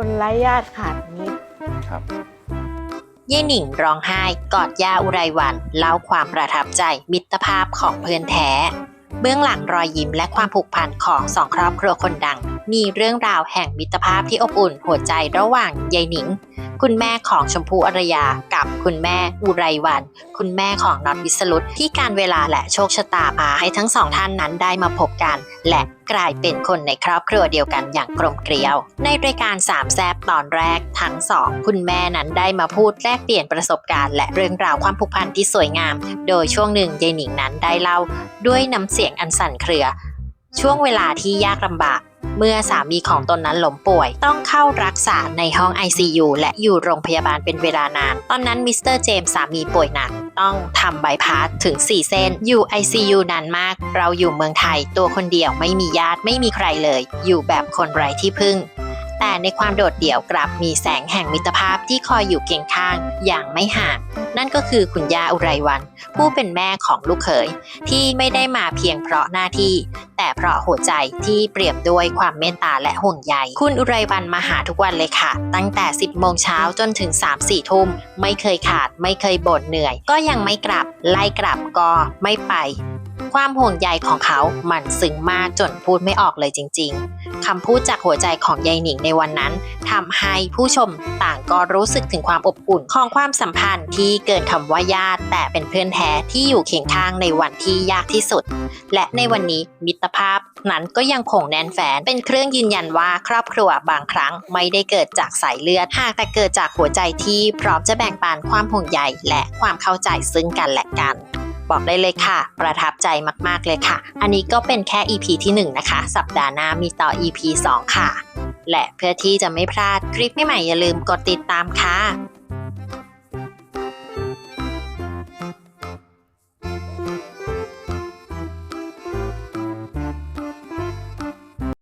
คนไร้ญาติขาดมิตรครับ เย่หนิงร้องไห้กอดย่าอุไรวันเล่าความประทับใจมิตรภาพของเพื่อนแท้ เบื้องหลังรอยยิ้มและความผูกพันของสองครอบครัวคนดัง มีเรื่องราวแห่งมิตรภาพที่อบอุ่นหัวใจระหว่างยายหนิง คุณแม่ของชมพู่อรยากับคุณแม่อุไรวัน คุณแม่ของน็อตวิสรุตที่การเวลาและโชคชะตาพาให้ทั้งสองท่านนั้นได้มาพบกัน และกลายเป็นคนในครอบครัวเดียวกันอย่างกลมเกลียว ในรายการสามแซบตอนแรกทั้งสองคุณแม่นั้นได้มาพูดแลกเปลี่ยนประสบการณ์และเรื่องราวความผูกพันที่สวยงาม โดยช่วงหนึ่งยายหนิงนั้นได้เล่า ด้วยน้ำเสียงอันสั่นเครือ ช่วงเวลาที่ยากลำบาก เมื่อสามีของตนนั้นล้มป่วย ต้องเข้ารักษาในห้อง ICU และอยู่โรงพยาบาลเป็นเวลานาน ตอนนั้นมิสเตอร์เจมส์สามีป่วยหนักต้องทำบายพาสถึง 4 เส้น อยู่ ICU นานมาก เราอยู่เมืองไทย ตัวคนเดียวไม่มีญาติไม่มีใครเลย อยู่แบบคนไร้ที่พึ่ง แต่ในความโดดเดี่ยวกลับมีแสงแห่งมิตรภาพที่คอยอยู่เคียงข้างอย่างไม่ห่าง นั่นก็คือคุณย่าอุไรวัน ผู้เป็นแม่ของลูกเขย ที่ไม่ได้มาเพียงเพราะหน้าที่ แต่เพราะหัวใจที่เปรียบด้วยความเมตตาและห่วงใยคุณอุไรวันมาหาทุกวันเลยค่ะ ตั้งแต่ 10 โมงเช้าจนถึง 3-4 ทุ่ม ไม่เคยขาดไม่เคยบ่นเหนื่อย ก็ยังไม่กลับไล่กลับก็ไม่ไป ความห่วงใยของเขามันซึ้งมากจนพูดไม่ออกเลยจริง ๆคำพูดจากหัวใจของยายหนิงในวันนั้นทำให้ผู้ชมต่างก็รู้สึกถึงความอบอุ่นของความสัมพันธ์ที่เกินคำว่าญาติ แต่เป็นเพื่อนแท้ที่อยู่เคียงข้างในวันที่ยากที่สุด และในวันนี้มิตรภาพ นั้นก็ยังคงแน่นแฟน เป็นเครื่องยืนยันว่าครอบครัวบางครั้งไม่ได้เกิดจากสายเลือด หากแต่เกิดจากหัวใจที่พร้อมจะแบ่งปันความห่วงใยและความเข้าใจซึ่งกันและกันบอกได้เลยค่ะ ประทับใจมาก ๆ เลยค่ะ อันนี้ก็เป็นแค่ EP ที่ 1 นะคะ สัปดาห์หน้ามีต่อ EP 2 ค่ะ และเพื่อที่จะไม่พลาดคลิปใหม่ๆอย่าลืมกดติดตามค่ะ